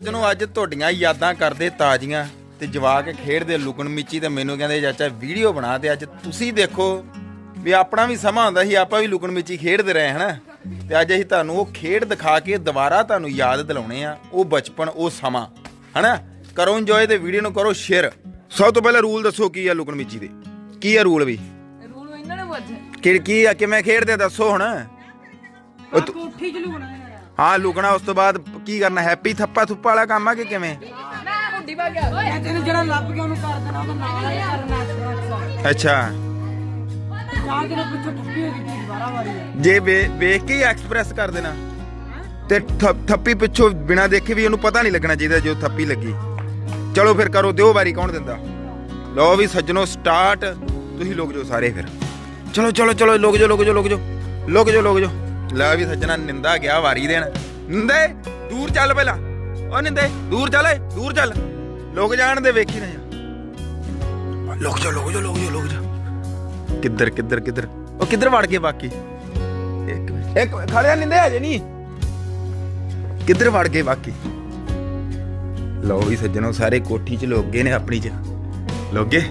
ਜਦੋਂ ਅੱਜ ਤੁਹਾਡੀਆਂ ਯਾਦਾਂ ਕਰਦੇ ਤਾਜ਼ੀਆਂ ਤੇ ਜਵਾਕ ਖੇਡਦੇ ਲੁਕਣ ਮਿੱਚੀ ਤੇ ਮੈਨੂੰ ਕਹਿੰਦੇ ਚਾਚਾ ਵੀਡੀਓ ਬਣਾ ਤੇ ਅੱਜ ਤੁਸੀਂ ਦੇਖੋ ਵੀ ਆਪਣਾ ਵੀ ਸਮਾਂ ਹੁੰਦਾ ਸੀ ਆਪਾਂ ਵੀ ਲੁਕਣ ਮਿੱਚੀ ਖੇਡਦੇ ਰਹੇ ਹਨਾ? ਤੇ ਅੱਜ ਅਸੀਂ ਤੁਹਾਨੂੰ ਉਹ ਖੇਡ ਦਿਖਾ ਕੇ ਦੁਬਾਰਾ ਤੁਹਾਨੂੰ ਯਾਦ ਦਿਲਾਉਣੇ ਆ ਉਹ ਬਚਪਨ ਉਹ ਸਮਾਂ ਹਨਾ? ਕਰੋ ਇੰਜੋਏ ਤੇ ਵੀਡੀਓ ਨੂੰ ਕਰੋ ਸ਼ੇਅਰ ਸਭ ਤੋਂ ਪਹਿਲਾਂ ਰੂਲ ਦੱਸੋ ਕੀ ਆ ਲੁਕਣ ਮਿੱਚੀ ਦੇ? ਕੀ ਆ ਰੂਲ ਵੀ? ਰੂਲ ਇਹਨਾਂ ਨੇ ਵੱਜ। ਕਿ ਕੀ ਆ ਕਿਵੇਂ ਖੇਡਦੇ ਆ ਦੱਸੋ ਹੁਣ। ਕੋਠੀ ਚ ਲੁਕਣਾ ਹੈ ਲੁਕਣਾ ਉਸ ਤੋਂ ਬਾਅਦ ਕੀ ਕਰਨਾ ਹੈਪੀ ਥੱਪਾ ਥੁੱਪਾ ਵਾਲਾ ਕੰਮ ਆ ਕਿ ਕਿਵੇਂ? ਮੈਂ ਹੁੱਡੀ ਪਾ ਗਿਆ। ਓਏ ਤੈਨੂੰ ਜਿਹੜਾ ਲੱਭ ਗਿਆ ਉਹਨੂੰ ਕਰ ਦੇਣਾ ਉਹਦਾ ਨਾਲ ਹੀ ਕਰਨਾ ਅੱਛਾ। ਜਾਂ ਜਦੋਂ ਪਿੱਛੋਂ ਠੱਪੀ ਹੋ ਗਈ ਦੁਬਾਰਾ ਵਾਰੀ ਜੇ ਵੇ- ਵੇਖ ਕੇ ਐਕਸਪ੍ਰੈਸ ਕਰ ਦੇਣਾ। ਤੇ ਥੱਪੀ ਪਿੱਛੋਂ ਬਿਨਾ ਦੇਖੇ ਵੀ ਉਹਨੂੰ ਪਤਾ ਨਹੀਂ ਲੱਗਣਾ ਚਾਹੀਦਾ ਜੋ ਥੱਪੀ ਲੱਗੀ। ਚਲੋ ਫਿਰ ਕਰੋ ਦਿਓ ਵਾਰੀ ਕੌਣ ਦਿੰਦਾ? ਲਓ ਵੀ ਸੱਜਣੋ ਸਟਾਰਟ ਤੁਸੀਂ ਲੋਕ ਜੋ ਸਾਰੇ ਫਿਰ। ਚਲੋ ਚਲੋ ਚਲੋ ਲੋਕ ਜੋ ਲੋਕ ਜੋ ਲੋਕ ਜੋ ਲੋਕ ਜੋ ਲੋਕ ਜੋ ਲੈ ਵੀ ਸੱਜਣਾ ਨਿੰਦਾ ਗਿਆ ਵਾਰੀ ਦੇਣ। ਨਿੰਦੇ ਦੂਰ ਚੱਲ ਪਹਿਲਾਂ। ਓ ਨਿੰਦੇ ਦੂਰ ਚੱਲ ਏ, ਦੂਰ ਚੱਲ। ਲੋਕ ਜਾਣ ਦੇ ਵੇਖੀ ਨਾ ਜਾ। ਲੋਕ ਜੋ ਲੋਕ ਜੋ ਲੋਕ ਜੋ ਲੋਕ ਜੋ। ਕਿੱਧਰ ਕਿੱਧਰ ਕਿੱਧਰ? ਉਹ ਕਿੱਧਰ ਵੜ ਗਏ ਬਾਕੀ? ਇੱਕ ਮਿੰਟ। ਇੱਕ ਮਿੰਟ, ਖੜਿਆ ਨਿੰਦੇ ਹਜੇ ਨਹੀਂ। ਕਿੱਧਰ ਵੜ ਗਏ ਬਾਕੀ? ਲਓ ਵੀ ਸੱਜਣੋ ਸਾਰੇ ਕੋਠੀ 'ਚ ਲੋਕ ਗਏ ਨੇ ਆਪਣੀ 'ਚ। ਲੋਗੇ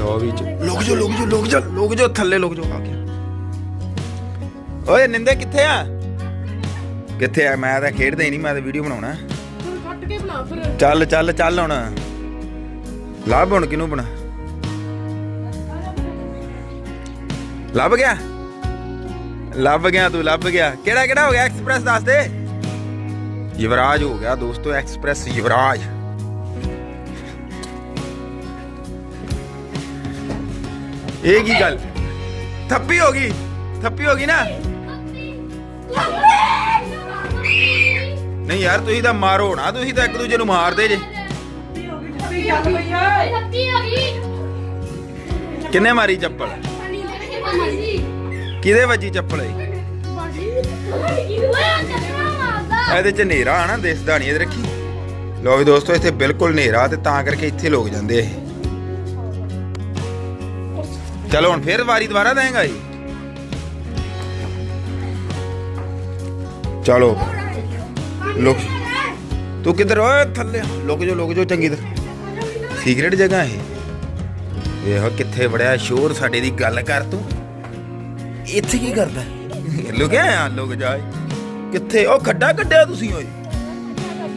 ਲਓ ਵੀ ਚ ਲੋਕ ਜੋ ਲੋਕ ਜੋ ਲੋਕ ਜੋ ਲੋਕ ਜੋ ਥੱਲੇ ਲੋਕ ਜੋ ਆ ਗਿਆ ਓਏ ਨਿੰਦੇ ਕਿੱਥੇ ਆ? ਕਿੱਥੇ ਆ? ਮੈਂ ਤਾਂ ਖੇਡਦਾ ਹੀ ਨਹੀਂ ਮੈਂ ਤਾਂ ਵੀਡੀਓ ਬਣਾਉਣਾ। ਹੁਣ ਕੱਟ ਕੇ ਬਣਾ ਫਿਰ। ਚੱਲ ਚੱਲ ਚੱਲ ਹੁਣ। ਲੱਭ ਹੁਣ ਕਿਨੂੰ ਬਣਾ? ਲੱਭ ਗਿਆ? ਲੱਭ ਗਿਆ ਤੂੰ ਲੱਭ ਗਿਆ। ਕਿਹੜਾ ਕਿਹੜਾ ਹੋ ਗਿਆ? ਐਕਸਪ੍ਰੈਸ ਦੱਸ ਦੇ। ਯੁਵਰਾਜ ਹੋ ਗਿਆ ਦੋਸਤੋ ਐਕਸਪ੍ਰੈਸ ਯੁਵਰਾਜ। ਇਹ ਕੀ ਗੱਲ ਥੱਪੀ ਹੋ ਗਈ ਥੱਪੀ ਹੋ ਗਈ ਨਾ ਨਹੀਂ ਯਾਰ ਤੁਸੀਂ ਤਾਂ ਮਾਰੋ ਨਾ ਤੁਸੀਂ ਤਾਂ ਇੱਕ ਦੂਜੇ ਨੂੰ ਮਾਰਦੇ ਜੇ ਕਿੰਨੇ ਮਾਰੀ ਚੱਪਲ ਕਿਹਦੇ ਵੱਜੀ ਚੱਪਲ ਇਹ ਇਹਦੇ ਚ ਹਨੇਰਾ ਆ ਨਾ ਦਿਸਦਾ ਨਹੀਂ ਇਹਦੇ ਰੱਖੀ ਲੋ ਵੀ ਦੋਸਤੋ ਇੱਥੇ ਬਿਲਕੁਲ ਹਨੇਰਾ ਤੇ ਤਾਂ ਕਰਕੇ ਇੱਥੇ ਲੋਕ ਜਾਂਦੇ ਇਹ ਚਲੋ ਹੁਣ ਫੇਰ ਵਾਰੀ ਦੁਬਾਰਾ ਦੇਂਗਾ ਜੀ। ਚਲੋ। ਲੋਕ। ਤੂੰ ਕਿੱਧਰ ਓਏ? ਥੱਲੇ ਲੁਕ ਜੋ ਲੁਕ ਜੋ ਚੰਗੀ ਤਰ੍ਹਾਂ। ਸੀਕ੍ਰੇਟ ਜਗ੍ਹਾ ਇਹ। ਵੇਖ ਕਿੱਥੇ ਬੜਿਆ ਸ਼ੋਰ ਸਾਡੇ ਦੀ ਗੱਲ ਕਰ ਤੂੰ। ਇੱਥੇ ਕੀ ਕਰਦਾ? ਲੁਕਿਆ ਆ ਲੋਕ ਜਾਏ ਕਿੱਥੇ? ਉਹ ਖੱਡਾ ਕੱਢਿਆ ਤੁਸੀਂ ਓਏ।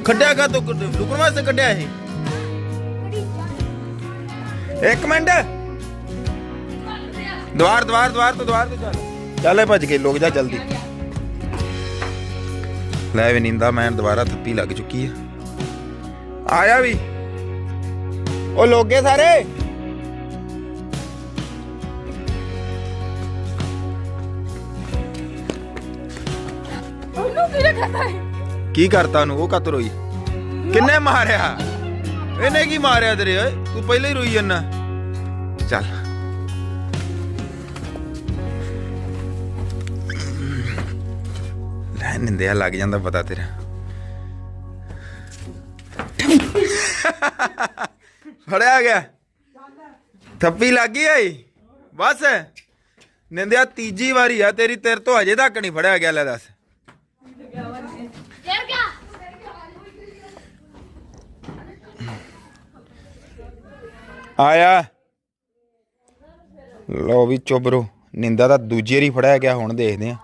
ਖੱਡਿਆ ਕਾ ਤੋ ਲੁਕਣ ਵਾਸਤੇ ਕੱਢਿਆ ਇਹ। ਇੱਕ ਮਿੰਟ। ਦਵਾਰ ਦਵਾਰ ਦਵਾਰ ਤੋਂ ਦਵਾਰ ਤੋਂ ਚੱਲ ਚੱਲ ਭੱਜ ਕੇ ਲੋਕ ਜਾ ਜਲਦੀ। ਲੈ ਵੀ ਨਿੰਦਾ ਮੈਂ ਦੁਬਾਰਾ ਥੱਪੀ ਲੱਗ ਚੁੱਕੀ ਆ। ਆਇਆ ਵੀ। ਉਹ ਲੋਗੇ ਸਾਰੇ? ਉਹਨੂੰ ਕਿਹਨੇ ਖਾਤਾ ਹੈ ਕੀ ਕਰਤਾ ਨੂੰ ਉਹ ਕਤ ਰੋਈ? ਕਿੰਨੇ ਮਾਰਿਆ? ਇਹਨੇ ਕੀ ਮਾਰਿਆ ਤੇਰੇ? ਓਏ ਤੂੰ ਪਹਿਲਾਂ ਹੀ ਰੋਈ ਜੰਨਾ ਚੱਲ। ਲੈ ਨਿੰਦਿਆ ਲੱਗ ਜਾਂਦਾ ਪਤਾ ਤੇਰਾ। ਫੜਿਆ ਗਿਆ। ਥੱਪੀ ਲੱਗ ਗਈ ਏ ਬਸ। ਨਿੰਦਿਆ ਤੀਜੀ ਵਾਰੀ ਆ ਤੇਰੀ ਤੇਰੇ ਤੋਂ ਅਜੇ ਤੱਕ ਨਹੀਂ ਫੜਿਆ ਗਿਆ ਲੈ ਦੱਸ। ਆਇਆ। ਲੋ ਵੀ ਚੁਬਰੋ ਨਿੰਦਾ ਤਾਂ ਦੂਜੀ ਵਾਰੀ ਫੜਿਆ ਗਿਆ ਹੁਣ ਦੇਖਦੇ ਆ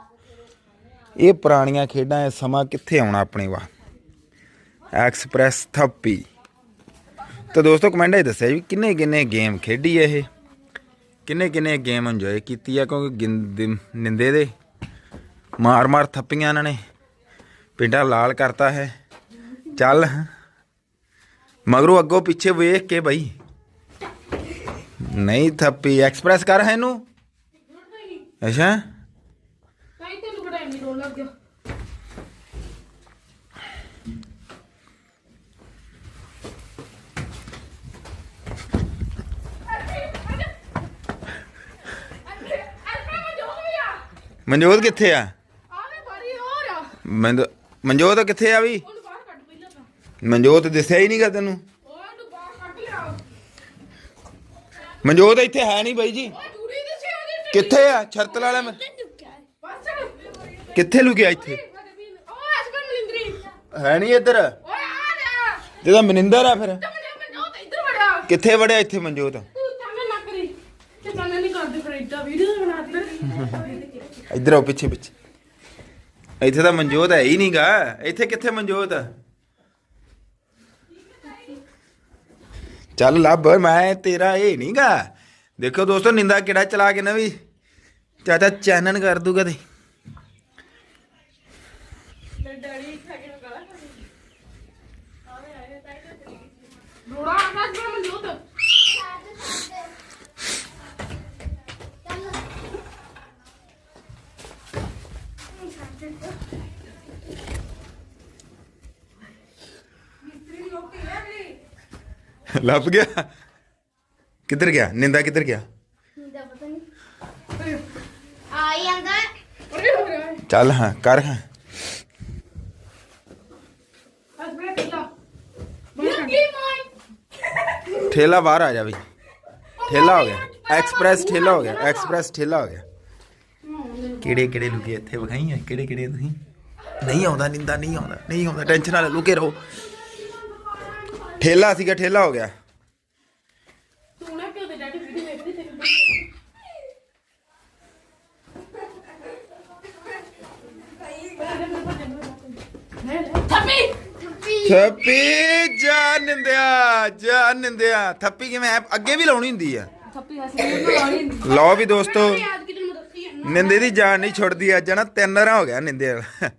ਇਹ ਪੁਰਾਣੀਆਂ ਖੇਡਾਂ, ਇਹ ਸਮਾਂ ਕਿੱਥੇ ਆਉਣਾ ਆਪਣੇ ਵਾ ਐਕਸਪ੍ਰੈਸ ਥੱਪੀ। ਤਾਂ ਦੋਸਤੋ, ਕਮੈਂਟ ਇਹ ਦੱਸਿਆ ਵੀ ਕਿੰਨੇ ਕਿੰਨੇ ਗੇਮ ਖੇਡੀ ਹੈ ਇਹ? ਕਿੰਨੇ ਕਿੰਨੇ ਗੇਮ ਇੰਜੋਏ ਕੀਤੀ ਆ, ਕਿਉਂਕਿ ਗਿੰਦ- ਨਿੰਦੇ ਦੇ ਮਾਰ ਮਾਰ ਥੱਪੀਆਂ ਇਹਨਾਂ ਨੇ। ਪਿੰਡਾ ਲਾਲ ਕਰਤਾ ਹੈ। ਚੱਲ, ਮਗਰੋਂ ਅੱਗੋਂ ਪਿੱਛੇ ਵੇਖ ਕੇ ਬਈ। ਨਹੀਂ ਥੱਪੀ, ਐਕਸਪ੍ਰੈਸ ਕਰ ਹੈ ਇਹਨੂੰ। ਅੱਛਾ। ਰੋਣ ਲੱਗ ਗਿਆ। ਮਨਜੋਤ ਕਿੱਥੇ ਆ? ਆਵੇ ਬਾਰੀ ਹੋਰ ਆ। ਮਨਜੋ- ਮਨਜੋਤ ਕਿੱਥੇ ਆ ਵੀ? ਉਹਨੂੰ ਬਾਹਰ ਕੱਢ ਪਹਿਲਾਂ ਤਾਂ। ਮਨਜੋਤ ਦਿਸਿਆ ਹੀ ਨਹੀਂਗਾ ਤੈਨੂੰ? ਓਏ ਉਹਨੂੰ ਬਾਹਰ ਕੱਢ ਲਿਆ। ਮਨਜੋਤ ਇੱਥੇ ਹੈ ਨਹੀਂ ਬਾਈ ਜੀ। ਉਹਦੀ ਕਿੱਥੇ ਆ? ਛਰਤਲ ਵਾਲਾ ਮੈਂ। ਕਿੱਥੇ ਲੁਕਿਆ ਇੱਥੇ? ਓਏ ਅਸਕਰ ਮਲਿੰਦਰੀ ਹੈ ਨਹੀਂ ਇੱਧਰ? ਓਏ ਆ ਰਿਹਾ ਜਿਹਦਾ ਮਨਿੰਦਰ ਆ ਫਿਰ। ਤੇ ਮੈਨੂੰ ਮੈਨੂੰ ਤਾਂ ਇੱਧਰ ਵੜਿਆ ਕਿੱਥੇ ਵੜਿਆ ਇੱਥੇ ਮਨਜੋਤ? ਤੂੰ ਤਾਂ ਨਾ ਕਰੀ ਤੇ ਤਾਂ ਨਹੀਂ ਕਰਦੇ ਫਿਰ ਇੱਦਾਂ ਵੀਡੀਓ ਬਣਾਤੇ ਇੱਧਰ ਆਓ ਪਿੱਛੇ ਪਿੱਛੇ। ਇੱਥੇ ਤਾਂ ਮਨਜੋਤ ਹੈ ਹੀ ਨਹੀਂਗਾ। ਇੱਥੇ ਕਿੱਥੇ ਮਨਜੋਤ? ਚੱਲ ਲੱਭ, ਮੈਂ ਤੇਰਾ ਇਹ ਨਹੀਂਗਾ। ਦੇਖੋ ਦੋਸਤੋ, ਨਿੰਦਾ ਕਿਹੜਾ ਚਲਾ ਕੇ ਨਾ ਵੀ ਚਾਚਾ ਚੈਨਨ ਕਰ ਦੂਗਾ ਤੇ। ਤੇ ਡੈਡੀ ਖਾ ਕੇ ਗਾਲਾਂ ਕੱਢੀ ਆਵੇ ਆਏ ਤਾਂ ਰੋੜਾ ਆਵਾਜ਼ ਬਣਾ ਮਨਜੋਤ ਲੱਭ ਗਿਆ ਕਿੱਧਰ ਗਿਆ ਨਿੰਦਾ ਕਿੱਧਰ ਗਿਆ ਦਾ ਪਤਾ ਨਹੀਂ ਆਈ ਜਾਂਦਾ ਓਏ ਹੋ ਰਿਹਾ ਚੱਲ ਹਾਂ ਕਰ ਹਾਂ ਅੱਜ ਬੜਾ ਕਿਲਾ ਕੀ ਮਾਈ ਠੇਲਾ ਬਾਹਰ ਆ ਜਾ ਬਈ ਠੇਲਾ ਹੋ ਐਕਸਪ੍ਰੈਸ ਠੇਲਾ ਹੋ ਗਿਆ ਐਕਸਪ੍ਰੈਸ ਠੇਲਾ ਹੋ ਗਿਆ ਕਿਹੜੇ ਕਿਹੜੇ ਲੁਕੇ ਇੱਥੇ ਵਿਖਾਈ ਆ ਕਿਹੜੇ ਕਿਹੜੇ ਤੁਸੀਂ ਨਹੀਂ ਆਉਂਦਾ ਨਿੰਦਾ ਨਹੀਂ ਆਉਂਦਾ ਨਹੀਂ ਆਉਂਦਾ ਟੈਨਸ਼ਨ ਨਾ ਲੁਕੇ ਰਹੋ ਠੇਲਾ ਸੀਗਾ ਠੇਲਾ ਹੋ ਗਿਆ ਥੱਪੀ ਥੱਪੀ ਜਾ ਨਿੰਦਿਆ ਜਾ ਨਿੰਦਿਆ। ਥੱਪੀ ਕਿਵੇਂ? ਐ ਅੱਗੇ ਵੀ ਲਾਉਣੀ ਹੁੰਦੀ ਆ। ਥੱਪੀ ਹੱਸ ਕੇ ਉਹਨੂੰ ਲਾਉਣੀ ਹੁੰਦੀ ਲਓ ਵੀ ਦੋਸਤੋ ਨਿੰਦੇ ਦੀ ਜਾਨ ਨਹੀਂ ਛੁੱਟਦੀ ਅੱਜ ਨਾ ਤਿੰਨ ਰਾਂ ਹੋ ਗਿਆ ਨਿੰਦੇ ਵਾਲਾ।